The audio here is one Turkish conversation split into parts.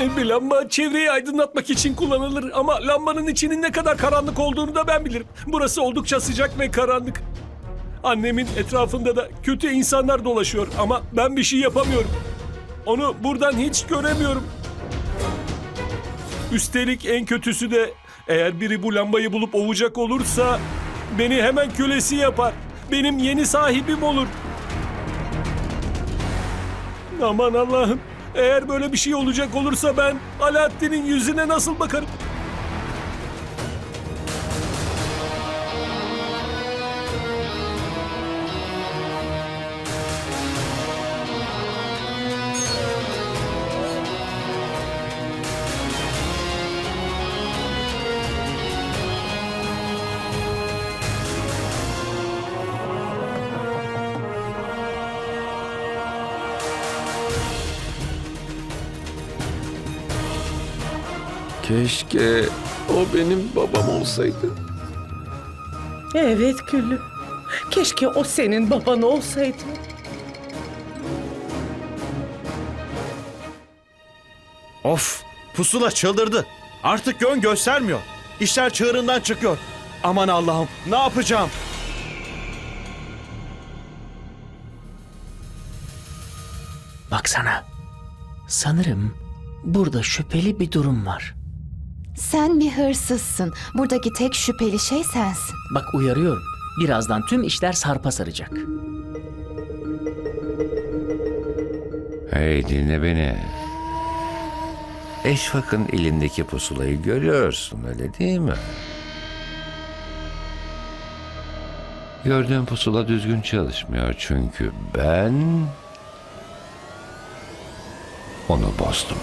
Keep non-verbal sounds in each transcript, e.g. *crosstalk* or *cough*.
Bir lamba çevreyi aydınlatmak için kullanılır ama lambanın içinin ne kadar karanlık olduğunu da ben bilirim. Burası oldukça sıcak ve karanlık. Annemin etrafında da kötü insanlar dolaşıyor ama ben bir şey yapamıyorum. Onu buradan hiç göremiyorum. Üstelik en kötüsü de eğer biri bu lambayı bulup ovacak olursa beni hemen kölesi yapar. Benim yeni sahibim olur. Aman Allah'ım. Eğer böyle bir şey olacak olursa ben Alaaddin'in yüzüne nasıl bakarım? Keşke o benim babam olsaydı. Evet Güllü. Keşke o senin baban olsaydı. Of! Pusula çıldırdı. Artık yön göstermiyor. İşler çığırından çıkıyor. Aman Allah'ım ne yapacağım? Baksana. Sanırım burada şüpheli bir durum var. Sen bir hırsızsın. Buradaki tek şüpheli şey sensin. Bak uyarıyorum. Birazdan tüm işler sarpa saracak. Hey dinle beni. Eşfak'ın elindeki pusulayı görüyorsun öyle değil mi? Gördüğün pusula düzgün çalışmıyor çünkü ben onu bozdum.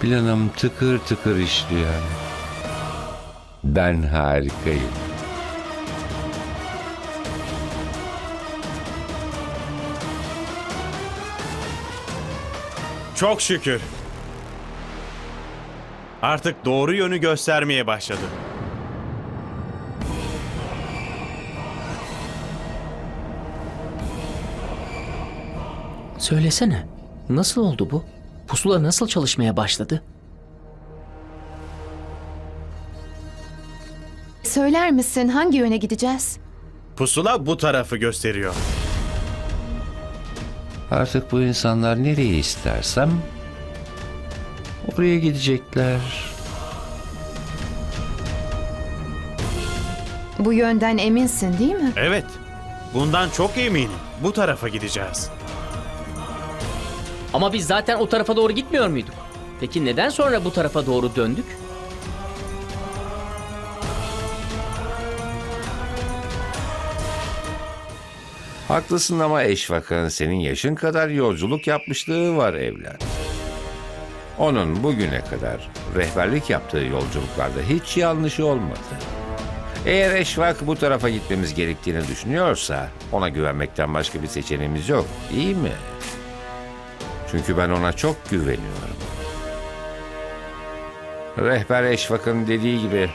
Planım tıkır tıkır işliyor. Ben harikayım. Çok şükür. Artık doğru yönü göstermeye başladı. Söylesene. Nasıl oldu bu? Pusula nasıl çalışmaya başladı? Söyler misin hangi yöne gideceğiz? Pusula bu tarafı gösteriyor. Artık bu insanlar nereye istersem oraya gidecekler. Bu yönden eminsin değil mi? Evet. Bundan çok eminim. Bu tarafa gideceğiz. Ama biz zaten o tarafa doğru gitmiyor muyduk? Peki neden sonra bu tarafa doğru döndük? Haklısın ama Eşvak'ın senin yaşın kadar yolculuk yapmışlığı var evlat. Onun bugüne kadar rehberlik yaptığı yolculuklarda hiç yanlışı olmadı. Eğer Eşvak bu tarafa gitmemiz gerektiğini düşünüyorsa ona güvenmekten başka bir seçeneğimiz yok, iyi mi? Çünkü ben ona çok güveniyorum. Rehber Eşvak'ın dediği gibi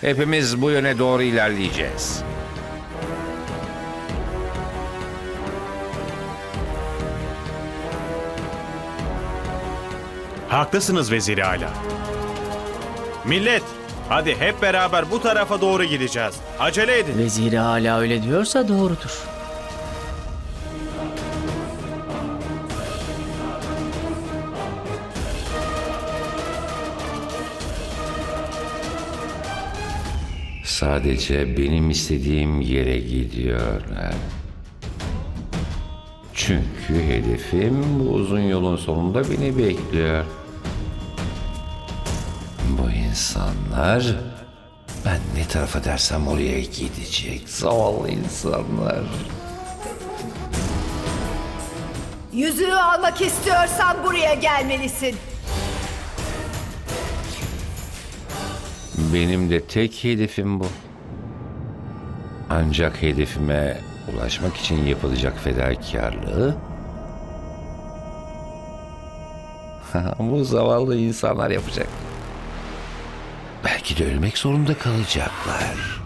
hepimiz bu yöne doğru ilerleyeceğiz. Haklısınız Veziri Ala. Millet, hadi hep beraber bu tarafa doğru gideceğiz. Acele edin. Veziri hala öyle diyorsa doğrudur. Sadece benim istediğim yere gidiyorlar. Çünkü hedefim bu uzun yolun sonunda beni bekliyor. Bu insanlar ben ne tarafa dersem oraya gidecek. Zavallı insanlar. Yüzüğü almak istiyorsan buraya gelmelisin. Benim de tek hedefim bu. Ancak hedefime ulaşmak için yapılacak fedakarlığı *laughs* bu zavallı insanlar yapacak. Belki de ölmek zorunda kalacaklar.